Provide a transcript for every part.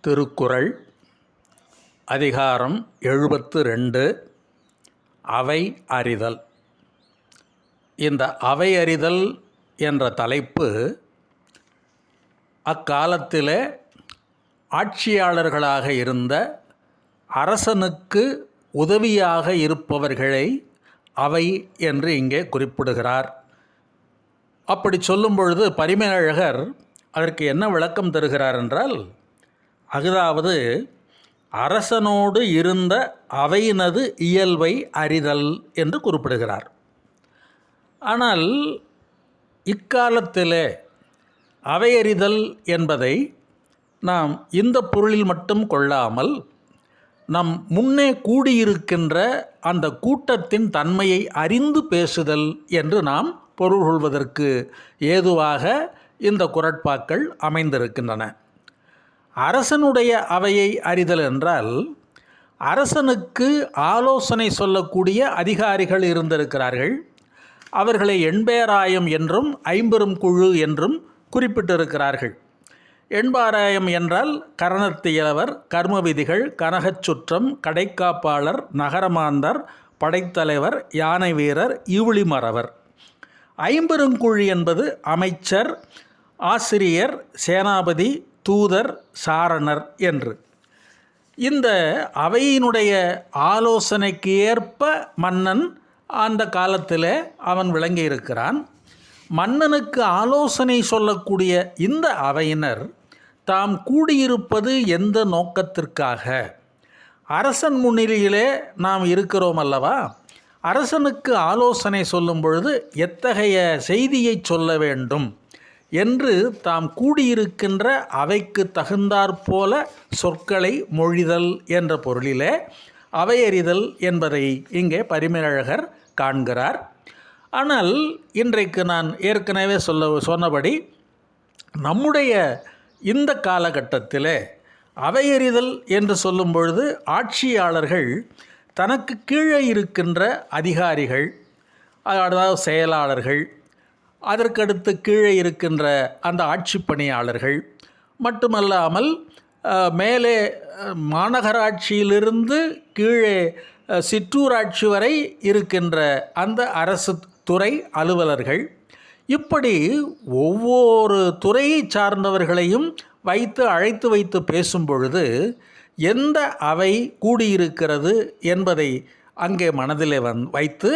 திருக்குறள் அதிகாரம் எழுபத்து ரெண்டு அவை அறிதல். இந்த அவை அறிதல் என்ற தலைப்பு அக்காலத்தில் ஆட்சியாளர்களாக இருந்த அரசனுக்கு உதவியாக இருப்பவர்களை அவை என்று இங்கே குறிப்பிடுகிறார். அப்படி சொல்லும் பொழுது பரிமேலழகர் அதற்கு என்ன விளக்கம் தருகிறார் என்றால் அகதாவது அரசனோடு இருந்த அவையினது இயல்பை அறிதல் என்று குறிப்பிடுகிறார். ஆனால் இக்காலத்திலே அவையறிதல் என்பதை நாம் இந்த பொருளில் மட்டும் கொள்ளாமல் நம் முன்னே கூடியிருக்கின்ற அந்த கூட்டத்தின் தன்மையை அறிந்து பேசுதல் என்று நாம் பொருள் கொள்வதற்கு ஏதுவாக இந்த குரட்பாக்கள் அமைந்திருக்கின்றன. அரசனுடைய அவையை அறிதல் என்றால் அரசனுக்கு ஆலோசனை சொல்லக்கூடிய அதிகாரிகள் இருந்திருக்கிறார்கள். அவர்களை எண்பேராயம் என்றும் ஐம்பெரும் குழு என்றும் குறிப்பிட்டிருக்கிறார்கள். எண்பாராயம் என்றால் கரணத்தியலவர் கர்ம விதிகள் கனகச் சுற்றம் கடைக்காப்பாளர் நகரமாந்தர் படைத்தலைவர் யானை வீரர் இவுளிமறவர் ஐம்பெருங்குழி என்பது அமைச்சர் ஆசிரியர் சேனாபதி தூதர் சாரணர் என்று. இந்த அவையினுடைய ஆலோசனைக்கு ஏற்ப மன்னன் அந்த காலத்தில் அவன் விளங்கி இருக்கிறான். மன்னனுக்கு ஆலோசனை சொல்லக்கூடிய இந்த அவையினர் தாம் கூடியிருப்பது எந்த நோக்கத்திற்காக? அரசன் முன்னிலையிலே நாம் இருக்கிறோம் அல்லவா? அரசனுக்கு ஆலோசனை சொல்லும் பொழுது எத்தகைய செய்தியை சொல்ல வேண்டும்? என்று தாம் கூடியிருக்கின்ற அவைக்கு தகுந்தாற்போல சொற்களை மொழிதல் என்ற பொருளிலே அவையறிதல் என்பதை இங்கே பரிமேலழகர் காண்கிறார். ஆனால் இன்றைக்கு நான் ஏற்கனவே சொல்ல சொன்னபடி நம்முடைய இந்த காலகட்டத்தில் அவையறிதல் என்று சொல்லும் பொழுது ஆட்சியாளர்கள் தனக்கு கீழே இருக்கின்ற அதிகாரிகள் அதாவது செயலாளர்கள் அதற்கடுத்து கீழே இருக்கின்ற அந்த ஆட்சி பணியாளர்கள் மட்டுமல்லாமல் மேலே மாநகராட்சியிலிருந்து கீழே சிற்றூராட்சி வரை இருக்கின்ற அந்த அரசு துறை அலுவலர்கள் இப்படி ஒவ்வொரு துறையை சார்ந்தவர்களையும் வைத்து அழைத்து வைத்து பேசும் பொழுது எந்த அவை கூடியிருக்கிறது என்பதை அங்கே மனதிலே வந் வைத்து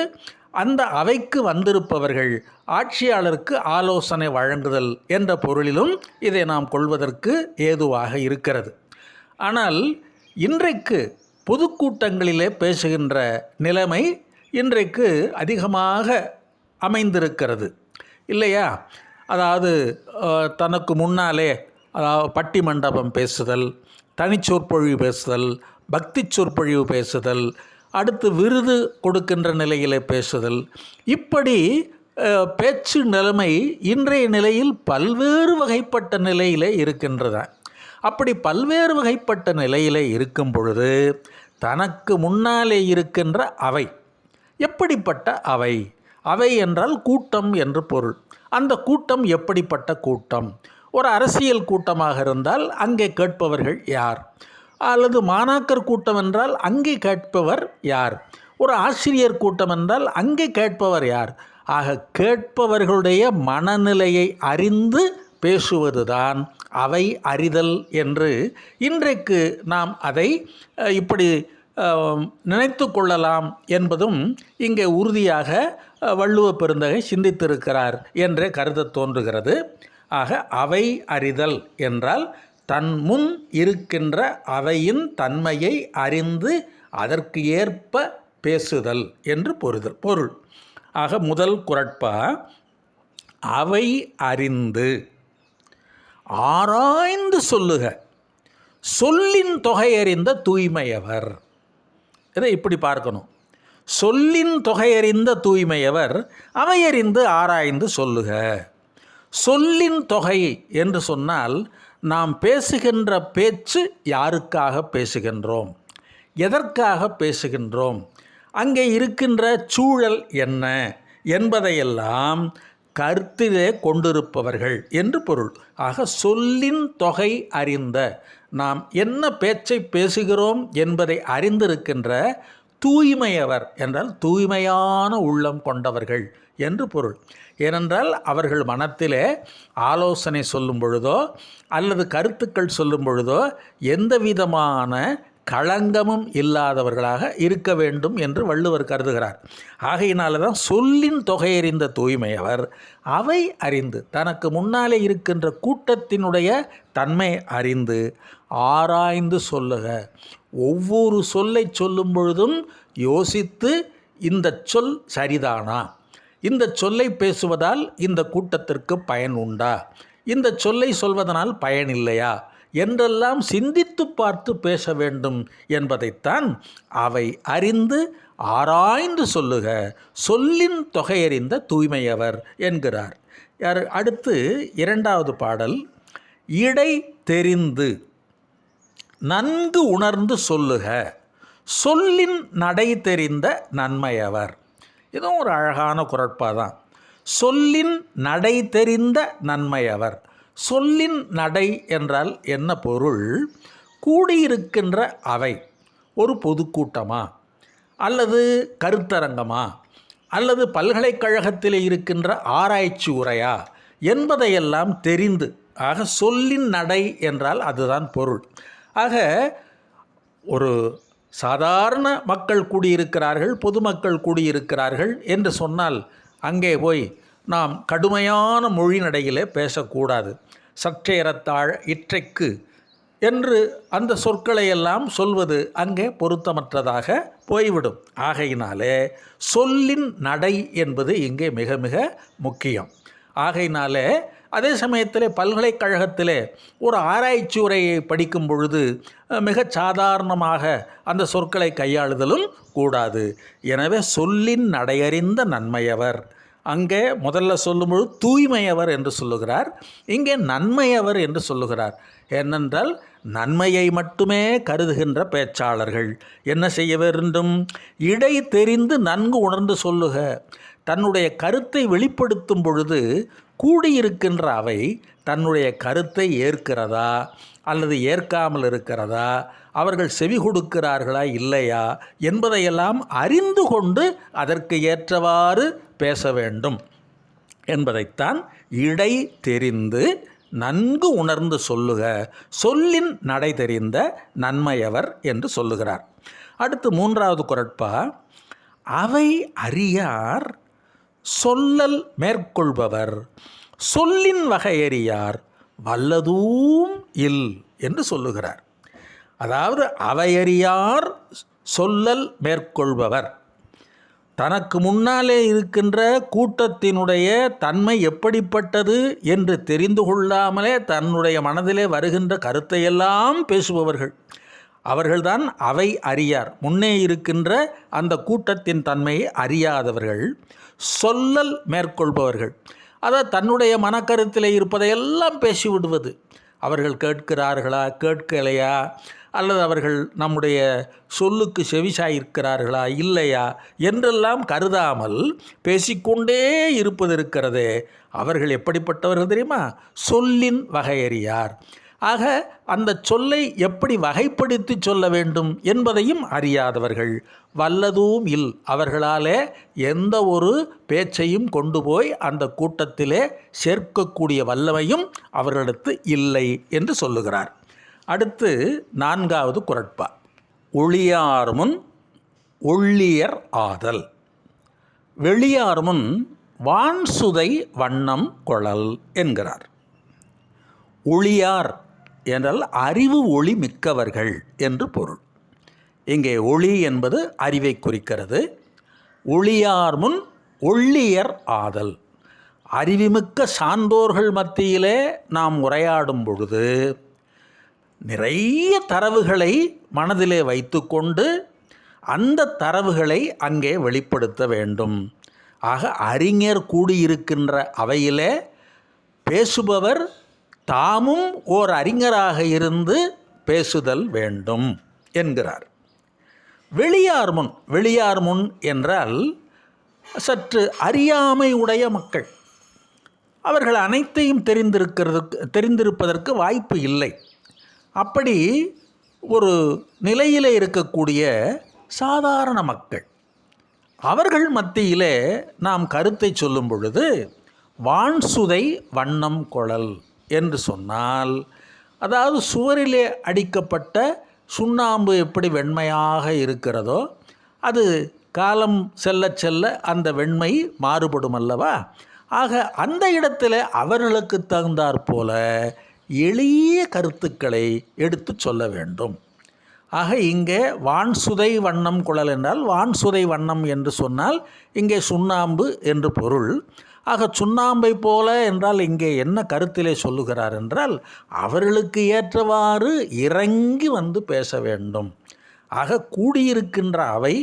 அந்த அவைக்கு வந்திருப்பவர்கள் ஆட்சியாளருக்கு ஆலோசனை வழங்குதல் என்ற பொருளிலும் இதை நாம் கொள்வதற்கு ஏதுவாக இருக்கிறது. ஆனால் இன்றைக்கு பொதுக்கூட்டங்களிலே பேசுகின்ற நிலைமை இன்றைக்கு அதிகமாக அமைந்திருக்கிறது. இல்லையா? அதாவது தனக்கு முன்னாலே அதாவது பட்டி மண்டபம் பேசுதல் தனிச்சொற்பொழிவு பேசுதல் பக்தி சொற்பொழிவு பேசுதல் அடுத்து விருது கொடுக்கின்ற நிலையிலே பேசுதல். இப்படி பேச்சு நிலைமை இன்றைய நிலையில் பல்வேறு வகைப்பட்ட நிலையிலே இருக்கின்றன. அப்படி பல்வேறு வகைப்பட்ட நிலையிலே இருக்கும் பொழுது தனக்கு முன்னாலே இருக்கின்ற அவை எப்படிப்பட்ட அவை? அவை என்றால் கூட்டம் என்று பொருள். அந்த கூட்டம் எப்படிப்பட்ட கூட்டம்? ஒரு அரசியல் கூட்டமாக இருந்தால் அங்கே கேட்பவர்கள் யார்? அல்லது மாணாக்கர் கூட்டம் என்றால் அங்கே கேட்பவர் யார்? ஒரு ஆசிரியர் கூட்டம் என்றால் அங்கே கேட்பவர் யார்? ஆக கேட்பவர்களுடைய மனநிலையை அறிந்து பேசுவதுதான் அவை அறிதல் என்று இன்றைக்கு நாம் அதை இப்படி நினைத்து கொள்ளலாம் என்பதும் இங்கே உறுதியாக வள்ளுவ பெருந்தகை சிந்தித்திருக்கிறார் என்றே கருத தோன்றுகிறது. ஆக அவை அறிதல் என்றால் தன் முன் இருக்கின்ற அவையின் தன்மையை அறிந்து அதற்கு ஏற்ப பேசுதல் என்று பொருதல் பொருள். ஆக முதல் குரட்பா அவை அறிந்து ஆராய்ந்து சொல்லுக. சொல்லின் தொகையறிந்த தூய்மையவர். இதை இப்படி பார்க்கணும். சொல்லின் தொகையறிந்த தூய்மையவர் அவையறிந்து ஆராய்ந்து சொல்லுக. சொல்லின் தொகை என்று சொன்னால் நாம் பேசுகின்ற பேச்சு யாருக்காக பேசுகின்றோம்? எதற்காக பேசுகின்றோம்? அங்கே இருக்கின்ற சூழல் என்ன என்பதையெல்லாம் கருத்திலே கொண்டிருப்பவர்கள் என்று பொருள். ஆக சொல்லின் தொகை அறிந்த நாம் என்ன பேச்சை பேசுகிறோம் என்பதை அறிந்திருக்கின்ற தூய்மையவர் என்றால் தூய்மையான உள்ளம் கொண்டவர்கள். என்று பொருள். ஏனென்றால் அவர்கள் மனத்திலே ஆலோசனை சொல்லும் பொழுதோ அல்லது கருத்துக்கள் சொல்லும் பொழுதோ எந்த விதமான களங்கமும் இல்லாதவர்களாக இருக்க வேண்டும் என்று வள்ளுவர் கருதுகிறார். ஆகையினால தான் சொல்லின் தொகையறிந்த தூய்மையவர் அவை அறிந்து தனக்கு முன்னாலே இருக்கின்ற கூட்டத்தினுடைய தன்மை அறிந்து ஆராய்ந்து சொல்லுக. ஒவ்வொரு சொல்லை சொல்லும் பொழுதும் யோசித்து இந்த சொல் சரிதானா? இந்த சொல்லை பேசுவதால் இந்த கூட்டத்திற்கு பயன் உண்டா? இந்த சொல்லை சொல்வதனால் பயன் இல்லையா? என்றெல்லாம் சிந்தித்து பார்த்து பேச வேண்டும் என்பதைத்தான் அவை அறிந்து ஆராய்ந்து சொல்லுக. சொல்லின் தொகையறிந்த தூய்மையவர் என்கிறார். யார்? அடுத்து இரண்டாவது பாடல். இடை தெரிந்து நன்கு உணர்ந்து சொல்லுக. சொல்லின் நடை தெரிந்த நன்மையவர். இதுவும் ஒரு அழகான குரட்பாக தான் சொல்லின் நடை தெரிந்த நன்மையவர். சொல்லின் நடை என்றால் என்ன பொருள்? கூடியிருக்கின்ற அவை. ஒரு பொதுக்கூட்டமா? அல்லது கருத்தரங்கமா? அல்லது பல்கலைக்கழகத்தில் இருக்கின்ற ஆராய்ச்சி உரையா? என்பதையெல்லாம் தெரிந்து. ஆக சொல்லின் நடை என்றால் அதுதான் பொருள். ஆக ஒரு சாதாரண மக்கள் கூடியிருக்கிறார்கள் பொதுமக்கள் கூடியிருக்கிறார்கள் என்று சொன்னால் அங்கே போய் நாம் கடுமையான மொழி நடையிலே பேசக்கூடாது. சற்றேறத்தாழ் இற்றைக்கு என்று அந்த சொற்களை எல்லாம் சொல்வது அங்கே பொருத்தமற்றதாக போய்விடும். ஆகையினாலே சொல்லின் நடை என்பது இங்கே மிக மிக முக்கியம். ஆகையினாலே அதே சமயத்தில் பல்கலைக்கழகத்தில் ஒரு ஆராய்ச்சி உரையை படிக்கும் பொழுது மிகச் சாதாரணமாக அந்த சொற்களை கையாளுதலும் கூடாது. எனவே சொல்லின் நடையறிந்த நன்மையவர். அங்கே முதல்ல சொல்லும்பொழுது தூய்மையவர் என்று சொல்லுகிறார். இங்கே நன்மையவர் என்று சொல்லுகிறார். ஏனென்றால் நன்மையை மட்டுமே கருதுகின்ற பேச்சாளர்கள். என்ன செய்ய வேண்டும்? இடை தெரிந்து நன்கு உணர்ந்து சொல்லுக. தன்னுடைய கருத்தை வெளிப்படுத்தும் பொழுது கூடியிருக்கின்ற அவை தன்னுடைய கருத்தை ஏற்கிறதா அல்லது ஏற்காமல் இருக்கிறதா? அவர்கள் செவி கொடுக்கிறார்களா இல்லையா? என்பதையெல்லாம் அறிந்து கொண்டு அதற்கு ஏற்றவாறு பேச வேண்டும். என்பதைத்தான் இடை தெரிந்து நன்கு உணர்ந்து சொல்லுக. சொல்லின் நடை தெரிந்த நன்மையவர் என்று சொல்லுகிறார். அடுத்து மூன்றாவது குரட்பா அவை அறியார் சொல்லல் மேற்கொள்பவர். சொல்லின் வகையறியார் வல்லதூம் இல் என்று சொல்லுகிறார். அதாவது அவையறியார் சொல்லல் மேற்கொள்பவர். தனக்கு முன்னாலே இருக்கின்ற கூட்டத்தினுடைய தன்மை எப்படிப்பட்டது என்று தெரிந்து கொள்ளாமலே தன்னுடைய மனதிலே வருகின்ற கருத்தையெல்லாம் பேசுபவர்கள். அவர்கள்தான் அவை அறியார். முன்னே இருக்கின்ற அந்த கூட்டத்தின் தன்மையை அறியாதவர்கள். சொல்லல் மேற்கொள்பவர்கள். அதாவது தன்னுடைய மனக்கருத்தில் இருப்பதையெல்லாம் பேசிவிடுவது அவர்கள் கேட்கிறார்களா கேட்கலையா? அல்லது அவர்கள் நம்முடைய சொல்லுக்கு செவிசாயிருக்கிறார்களா இல்லையா? என்றெல்லாம் கருதாமல் பேசிக்கொண்டே இருப்பது இருக்கிறதே அவர்கள் எப்படிப்பட்டவர்கள் தெரியுமா? சொல்லின் வகையறியார். ஆக அந்த சொல்லை எப்படி வகைப்படுத்தி சொல்ல வேண்டும் என்பதையும் அறியாதவர்கள். வல்லதும் இல். அவர்களாலே எந்த ஒரு பேச்சையும் கொண்டு போய் அந்த கூட்டத்திலே சேர்க்கக்கூடிய வல்லமையும் அவர்களிடத்து இல்லை என்று சொல்லுகிறார். அடுத்து நான்காவது குரட்பா. ஒளியார் முன் ஒள்ளியர் ஆதல். வெளியார் முன் வான்சுதை வண்ணம் கொழல் என்கிறார். ஒளியார் என்றால் அறிவு ஒளி மிக்கவர்கள் என்று பொருள். இங்கே ஒளி என்பது அறிவை குறிக்கிறது. ஒளியார் முன் ஒள்ளியர் ஆதல். அறிவுமிக்க சான்றோர்கள் மத்தியிலே நாம் உரையாடும் பொழுது நிறைய தரவுகளை மனதிலே வைத்துக்கொண்டு அந்த தரவுகளை அங்கே வெளிப்படுத்த வேண்டும். ஆக அறிஞர் கூடியிருக்கின்ற அவையிலே பேசுபவர் தாமும் ஓர் அறிஞராக இருந்து பேசுதல் வேண்டும் என்கிறார். வெளியார் முன் வெளியார் முன் என்றால் சற்று அறியாமை உடைய மக்கள். அவர்கள் அனைத்தையும் தெரிந்திருக்கிறதுக்கு தெரிந்திருப்பதற்கு வாய்ப்பு இல்லை. அப்படி ஒரு நிலையில் இருக்கக்கூடிய சாதாரண மக்கள். அவர்கள் மத்தியிலே நாம் கருத்தை சொல்லும் பொழுது வான்சுதை வண்ணம் குழல் என்று சொன்னால் அதாவது சுவரிலே அடிக்கப்பட்ட சுண்ணாம்பு எப்படி வெண்மையாக இருக்கிறதோ அது காலம் செல்ல செல்ல அந்த வெண்மை மாறுபடும் அல்லவா? ஆக அந்த இடத்துல அவர்களுக்கு தகுந்தாற் போல எளிய கருத்துக்களை எடுத்து சொல்ல வேண்டும். ஆக இங்கே வான்சுதை வண்ணம் குழல் என்றால் வான்சுதை வண்ணம் என்று சொன்னால் இங்கே சுண்ணாம்பு என்று பொருள். ஆக சுண்ணாம்பை போல என்றால் இங்கே என்ன கருத்திலே சொல்லுகிறார் என்றால் அவர்களுக்கு ஏற்றவாறு இறங்கி வந்து பேச வேண்டும். ஆக கூடியிருக்கின்ற அவை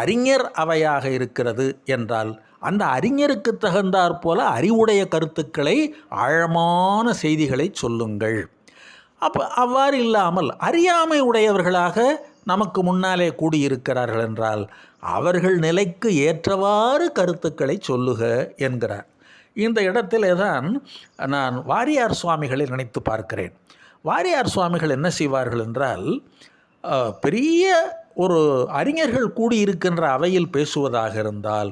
அறிஞர் அவையாக இருக்கிறது என்றால் அந்த அறிஞருக்கு தகுந்தாற் போல அறிவுடைய கருத்துக்களை ஆழமான செய்திகளை சொல்லுங்கள். அப்போ அவ்வாறு இல்லாமல் அறியாமை உடையவர்களாக நமக்கு முன்னாலே கூடியிருக்கிறார்கள் என்றால் அவர்கள் நிலைக்கு ஏற்றவாறு கருத்துக்களை சொல்லுக என்கிறார். இந்த இடத்திலே தான் நான் வாரியார் சுவாமிகளை நினைத்து பார்க்கிறேன். வாரியார் சுவாமிகள் என்ன செய்வார்கள் என்றால் பெரிய ஒரு அறிஞர்கள் கூடியிருக்கின்ற அவையில் பேசுவதாக இருந்தால்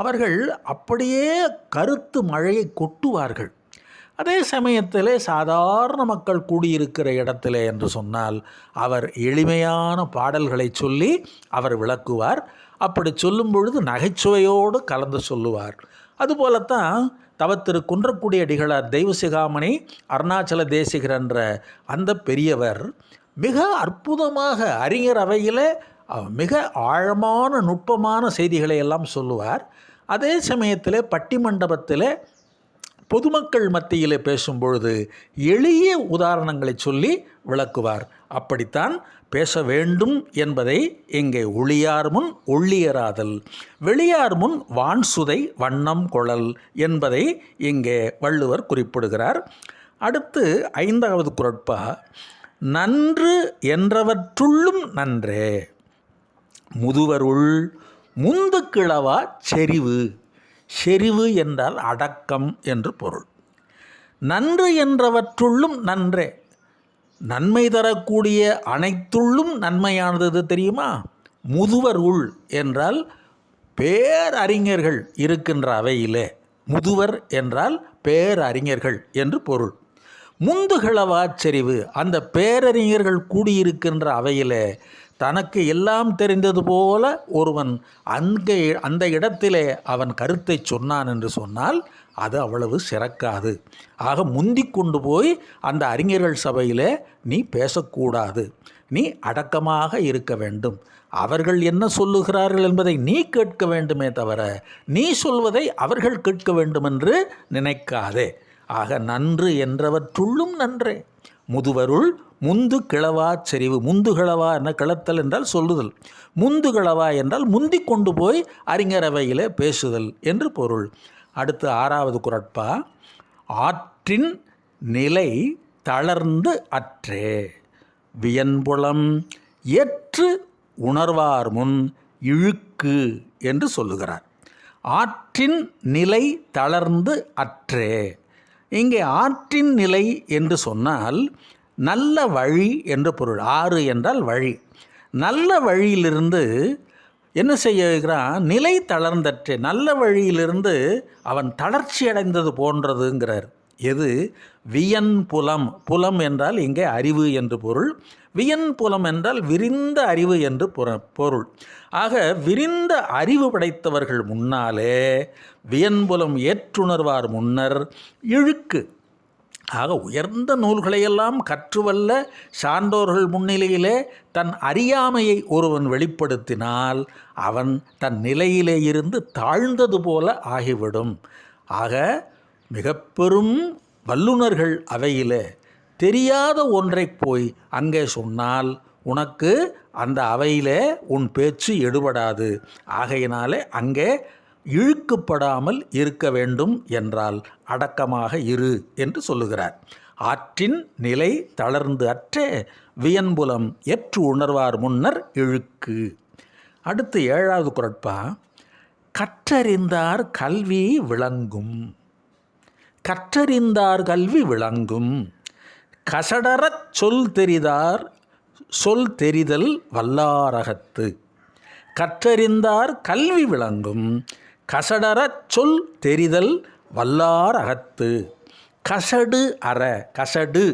அவர்கள் அப்படியே கருத்து மழையை கொட்டுவார்கள். அதே சமயத்திலே சாதாரண மக்கள் கூடியிருக்கிற இடத்திலே என்று சொன்னால் அவர் எளிமையான பாடல்களை சொல்லி அவர் விளக்குவார். அப்படி சொல்லும் பொழுது நகைச்சுவையோடு கலந்து சொல்லுவார். அதுபோலத்தான் தவத்திரு குன்றக்குடி அடிகளார் தெய்வசிகாமணி அருணாச்சல தேசிகர் என்ற அந்த பெரியவர் மிக அற்புதமாக அறிஞர் அவையிலே மிக ஆழமான நுட்பமான செய்திகளை எல்லாம் சொல்லுவார். அதே சமயத்தில் பட்டி மண்டபத்தில் பொதுமக்கள் மத்தியிலே பேசும்பொழுது எளிய உதாரணங்களை சொல்லி விளக்குவார். அப்படித்தான் பேச வேண்டும் என்பதை இங்கே ஒளியார் முன் ஒள்ளியராதல் வெளியார் முன் வான்சுதை வண்ணம் கொழல் என்பதை இங்கே வள்ளுவர் குறிப்பிடுகிறார். அடுத்து ஐந்தாவது குரட்பா நன்று என்றவற்றுள்ளும் நன்றே முதுவருள் முந்து கிழவா செறிவு. செறிவு என்றால் அடக்கம் என்று பொருள். நன்று என்றவற்றுள்ளும் நன்றே. நன்மை தரக்கூடிய அனைத்துள்ளும் நன்மையானது தெரியுமா? முதுவர் உள் என்றால் பேரறிஞர்கள் இருக்கின்ற அவையிலே. முதுவர் என்றால் பேரறிஞர்கள் என்று பொருள். முந்துகளவாச்சரிவு அந்த பேரறிஞர்கள் கூடியிருக்கின்ற அவையிலே தனக்கு எல்லாம் தெரிந்தது போல ஒருவன் அங்கே அந்த இடத்திலே அவன் கருத்தை சொன்னான் என்று சொன்னால் அது அவ்வளவு சிறக்காது. ஆக முந்தி கொண்டு போய் அந்த அறிஞர்கள் சபையிலே நீ பேசக்கூடாது. நீ அடக்கமாக இருக்க வேண்டும். அவர்கள் என்ன சொல்லுகிறார்கள் என்பதை நீ கேட்க வேண்டுமே தவிர நீ சொல்வதை அவர்கள் கேட்க வேண்டுமென்று நினைக்காதே. ஆக நன்று என்றவற்றுள்ளும் நன்றே. முதுவருள் முந்து கிளவா செறிவு. முந்து கிழவா என்ன கிளத்தல் என்றால் சொல்லுதல். முந்து கிளவா என்றால் முந்தி கொண்டு போய் அறிஞரவையிலே பேசுதல் என்று பொருள். அடுத்து ஆறாவது குரட்பா. ஆற்றின் நிலை தளர்ந்து அற்றே. வியன்புலம் ஏற்று உணர்வார் முன் இழுக்கு என்று சொல்லுகிறார். ஆற்றின் நிலை தளர்ந்து அற்றே. இங்கே ஆற்றின் நிலை என்று சொன்னால் நல்ல வழி என்று பொருள். ஆறு என்றால் வழி. நல்ல வழியிலிருந்து என்ன செய்கிறான் நிலை தளர்ந்தற்று. நல்ல வழியிலிருந்து அவன் தளர்ச்சி அடைந்தது போன்றதுங்கிறார். எது? வியன் புலம். புலம் என்றால் இங்கே அறிவு என்று பொருள். வியன் புலம் என்றால் விரிந்த அறிவு என்று புற- பொருள். ஆக விரிந்த அறிவு படைத்தவர்கள் முன்னாலே வியன்புலம் ஏற்றுணர்வார் முன்னர் இழுக்கு. ஆக உயர்ந்த நூல்களையெல்லாம் கற்றுவல்ல சான்றோர்கள் முன்னிலையிலே தன் அறியாமையை ஒருவன் வெளிப்படுத்தினால் அவன் தன் நிலையிலே இருந்து தாழ்ந்தது போல ஆகிவிடும். ஆக மிக பெரும் வல்லுனர்கள் அவையிலே தெரியாத ஒன்றை போய் அங்கே சொன்னால் உனக்கு அந்த அவையிலே உன் பேச்சு எடுபடாது. ஆகையினாலே அங்கே இழுக்கப்படாமல் இருக்க வேண்டும் என்றால் அடக்கமாக இரு என்று சொல்லுகிறார். ஆற்றின் நிலை தளர்ந்து அற்றே வியன்புலம் எற்று உணர்வார் முன்னர் இழுக்கு. அடுத்து ஏழாவது குரட்பா கற்றறிந்தார் கல்வி விளங்கும். கற்றறிந்தார் கல்வி விளங்கும். கசடரச் சொல் தெரிதார் சொல் தெரிதல் வல்லாரகத்து. கற்றறிந்தார் கல்வி விளங்கும். கசடரச் சொல் தெரிதல் வல்லாரகத்து. கசடு அற கசடு.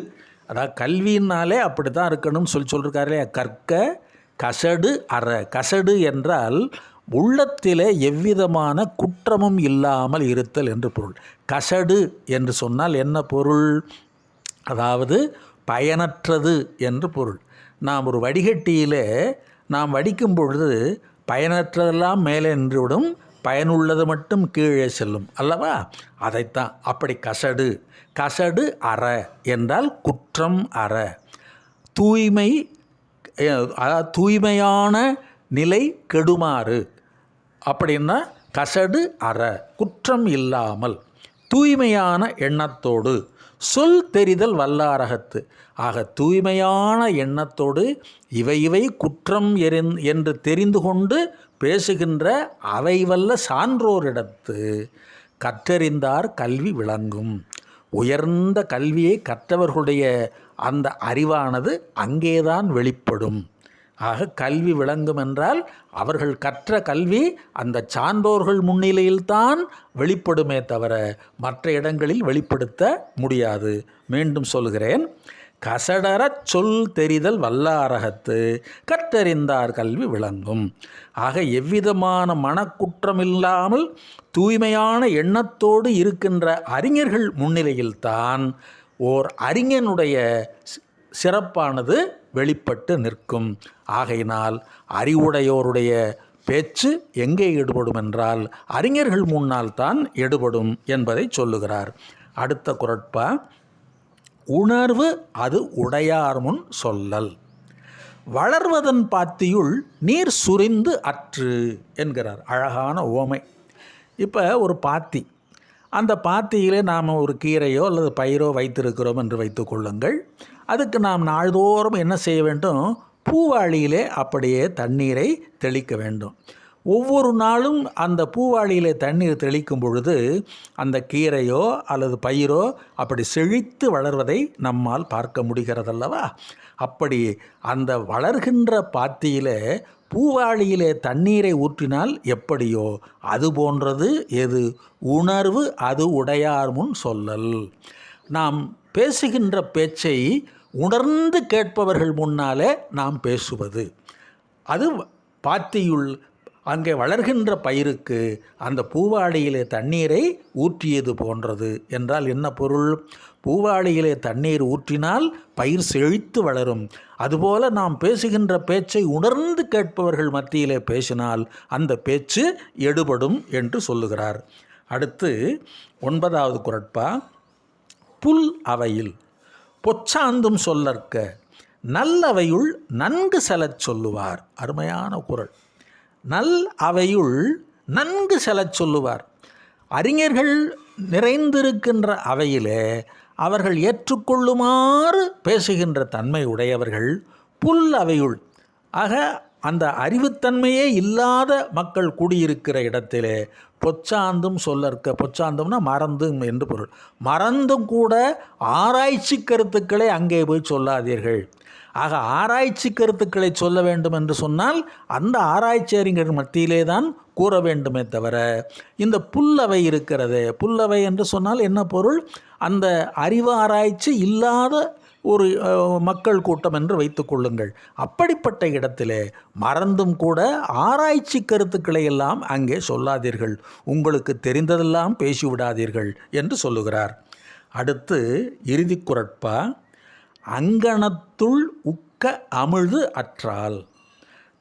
அதாவது கல்வினாலே அப்படி தான் இருக்கணும்னு சொல்லி சொல்லியிருக்காரு இல்லையா? கற்க கசடு அற. கசடு என்றால் உள்ளத்திலே எவ்விதமான குற்றமும் இல்லாமல் இருத்தல் என்று பொருள். கசடு என்று சொன்னால் என்ன பொருள்? அதாவது பயனற்றது என்று பொருள். நாம் ஒரு வடிகட்டியிலே நாம் வடிக்கும் பொழுது பயனற்றதெல்லாம் மேலே நின்றுவிடும் பயனுள்ளது மட்டும் கீழே செல்லும் அல்லவா? அதைத்தான். அப்படி கசடு. கசடு அற என்றால் குற்றம் அற. தூய்மை தூய்மையான நிலை கெடுமாறு. அப்படின்னா கசடு அற குற்றம் இல்லாமல் தூய்மையான எண்ணத்தோடு. சொல் தெரிதல் வல்லாரகத்து. ஆக தூய்மையான எண்ணத்தோடு இவை இவை குற்றம் என்று தெரிந்து கொண்டு பேசுகின்ற அவை வல்ல சான்றோரிடத்து கற்றறிந்தார் கல்வி விளங்கும். உயர்ந்த கல்வியை கற்றவர்களுடைய அந்த அறிவானது அங்கேதான் வெளிப்படும். ஆக கல்வி விளங்கும் என்றால் அவர்கள் கற்ற கல்வி அந்த சான்றோர்கள் முன்னிலையில்தான் வெளிப்படுமே தவிர மற்ற இடங்களில் வெளிப்படுத்த முடியாது. மீண்டும் சொல்கிறேன் கசடர சொல் தெரிதல் வல்லாரகத்து. கற்றறிந்தார் கல்வி விளங்கும். ஆக எவ்விதமான மனக்குற்றம் இல்லாமல் தூய்மையான எண்ணத்தோடு இருக்கின்ற அறிஞர்கள் முன்னிலையில்தான் ஓர் அறிஞனுடைய சிறப்பானது வெளிப்பட்டு நிற்கும். ஆகையினால் அறிவுடையோருடைய பேச்சு எங்கே ஈடுபடும் என்றால் அறிஞர்கள் முன்னால் தான் ஈடுபடும் என்பதை சொல்லுகிறார். அடுத்த குரட்பா உணர்வு அது உடையார் முன் சொல்லல். வளர்வதன் பாத்தியுள் நீர் சுரிந்து அற்று என்கிறார். அழகான ஓமை. இப்போ ஒரு பாத்தி. அந்த பாத்தியிலே நாம் ஒரு கீரையோ அல்லது பயிரோ வைத்திருக்கிறோம் என்று வைத்துக்கொள்ளுங்கள் அதுக்கு நாம் நாள்தோறும் என்ன செய்ய வேண்டும்? பூவாளியிலே அப்படியே தண்ணீரை தெளிக்க வேண்டும். ஒவ்வொரு நாளும் அந்த பூவாளியிலே தண்ணீர் தெளிக்கும் பொழுது அந்த கீரையோ அல்லது பயிரோ அப்படி செழித்து வளர்வதை நம்மால் பார்க்க முடிகிறதல்லவா? அப்படி அந்த வளர்கின்ற பாத்தியிலே பூவாளியிலே தண்ணீரை ஊற்றினால் எப்படியோ? அது போன்றது எது? உணர்வு அது உடையார் முன் சொல்லல். நாம் பேசுகின்ற பேச்சை உணர்ந்து கேட்பவர்கள் முன்னாலே நாம் பேசுவது. அது பாத்தியுள் அங்கே வளர்கின்ற பயிருக்கு அந்த பூவாளியிலே தண்ணீரை ஊற்றியது போன்றது. என்றால் என்ன பொருள்? பூவாளியிலே தண்ணீர் ஊற்றினால் பயிர் செழித்து வளரும். அதுபோல நாம் பேசுகின்ற பேச்சை உணர்ந்து கேட்பவர்கள் மத்தியிலே பேசினால் அந்த பேச்சு எடுபடும் என்று சொல்லுகிறார். அடுத்து ஒன்பதாவது குரட்பா. புல் அவையில் பொச்சாந்தும் சொல்லற்க நல்லவையுள் நன்கு செலச் சொல்லுவார். அருமையான குரல். நல் அவையுள் நன்கு செலச் சொல்லுவார். அறிஞர்கள் நிறைந்திருக்கின்ற அவையிலே அவர்கள் ஏற்றுக்கொள்ளுமாறு பேசுகின்ற தன்மை உடையவர்கள் புல் அவையுள். ஆக அந்த அறிவுத்தன்மையே இல்லாத மக்கள் கூடியிருக்கிற இடத்திலே பொச்சாந்தும் சொல்லற்க பொச்சாந்தம்னா மறந்தும் என்று பொருள். மறந்தும் கூட ஆராய்ச்சி கருத்துக்களை அங்கே போய் சொல்லாதீர்கள். ஆக ஆராய்ச்சி கருத்துக்களை சொல்ல வேண்டும் என்று சொன்னால் அந்த ஆராய்ச்சி மத்தியிலே தான் கூற வேண்டுமே தவிர இந்த புல்லவை இருக்கிறது. புல்லவை என்று சொன்னால் என்ன பொருள்? அந்த அறிவு ஆராய்ச்சி இல்லாத ஒரு மக்கள் கூட்டம் என்று வைத்துக்கொள்ளுங்கள் அப்படிப்பட்ட இடத்திலே மறந்தும் கூட ஆராய்ச்சி கருத்துக்களை எல்லாம் அங்கே சொல்லாதீர்கள். உங்களுக்கு தெரிந்ததெல்லாம் பேசிவிடாதீர்கள் என்று சொல்லுகிறார். அடுத்து இறுதி குரட்பா அங்கணத்துள் உக்க அமிழ்து அற்றால்.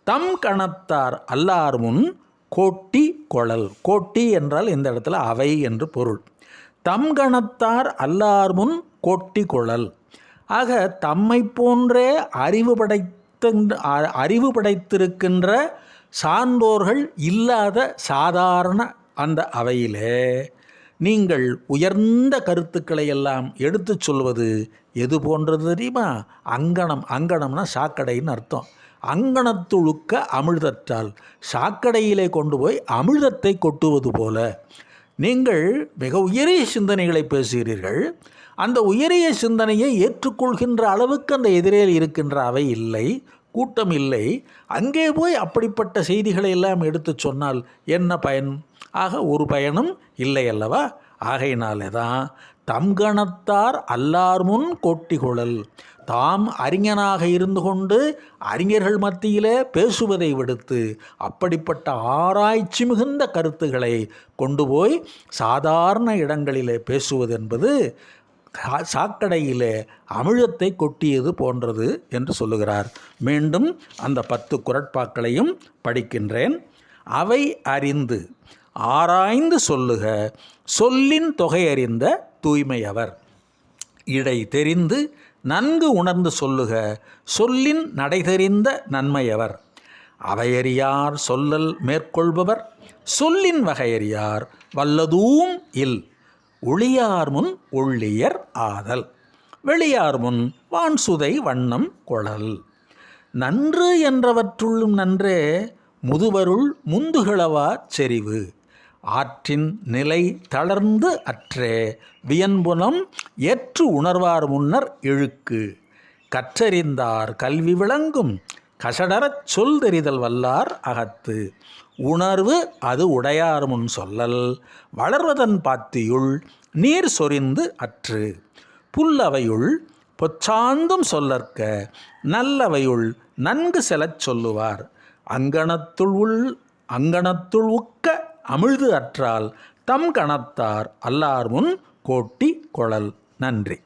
தம் கணத்தார் அல்லார் முன் கோட்டி கொழல். கோட்டி என்றால் இந்த இடத்துல அவை என்று பொருள். தம் கணத்தார் அல்லார் முன் கோட்டி கொழல். ஆக தம்மை போன்றே அறிவு படைத்த அறிவு படைத்திருக்கின்ற சான்றோர்கள் இல்லாத சாதாரண அந்த அவையிலே நீங்கள் உயர்ந்த கருத்துக்களை எல்லாம் எடுத்துச் சொல்வது எது போன்றது தெரியுமா? அங்கனம். அங்கனம்னா சாக்கடைன்னு அர்த்தம். அங்கணத்துழுக்க அமிழ்தற்றால் சாக்கடையிலே கொண்டு போய் அமிழ்தத்தை கொட்டுவது போல. நீங்கள் மிக உயரிய சிந்தனைகளை பேசுகிறீர்கள். அந்த உயரிய சிந்தனையை ஏற்றுக்கொள்கின்ற அளவுக்கு அந்த எதிரில் இருக்கின்ற அவை இல்லை கூட்டம் இல்லை. அங்கே போய் அப்படிப்பட்ட செய்திகளை எல்லாம் எடுத்துச் சொன்னால் என்ன பயன்? ஆக ஒரு பயனும் இல்லை அல்லவா? ஆகையினாலே தான் தம் கணத்தார் அல்லார் முன் கொட்டிகொழல். தாம் அறிஞனாக இருந்து கொண்டு அறிஞர்கள் மத்தியிலே பேசுவதை விடுத்து அப்படிப்பட்ட ஆராய்ச்சி மிகுந்த கருத்துக்களை கொண்டு போய் சாதாரண இடங்களிலே பேசுவது என்பது சாக்கடையிலே அமிழத்தை கொட்டியது போன்றது என்று சொல்லுகிறார். மீண்டும் அந்த பத்து குரட்பாக்களையும் படிக்கின்றேன். அவை அறிந்து ஆராய்ந்து சொல்லுக சொல்லின் தொகை அறிந்த தூய்மையவர். இடை தெரிந்து நன்கு உணர்ந்து சொல்லுக சொல்லின் நடை தெரிந்த நன்மையவர். அவையறியார் சொல்லல் மேற்கொள்பவர் சொல்லின் வகையறியார் வல்லதூம் இல். ஒளியார் முன் ஒள்ளியர் ஆதல். வெளியார் முன் வான்சுதை வண்ணம் கொளல். நன்று என்றவற்றுள்ளும் நன்றே முதுவருள் முந்துகளவா செறிவு. ஆற்றின் நிலை தளர்ந்து அற்றே வியன்புனம் ஏற்று உணர்வார் முன்னர் இழுக்கு. கற்றறிந்தார் கல்வி விளங்கும் கசடரச் சொல் தெரிதல் வல்லார் அகத்து. உணர்வு அது உடையார் முன் சொல்லல் வளர்வதன் பாத்தியுள் நீர் சொரிந்து அற்று. புல்லவையுள் பொச்சாந்தும் சொல்லற்க நல்லவையுள் நன்கு செலச் சொல்லுவார். அங்கணத்துள் உள் அங்கணத்துள் உக்க அமிழ்து அற்றால் தம் கணத்தார் அல்லார் முன் கோட்டி கொளல் நன்றி.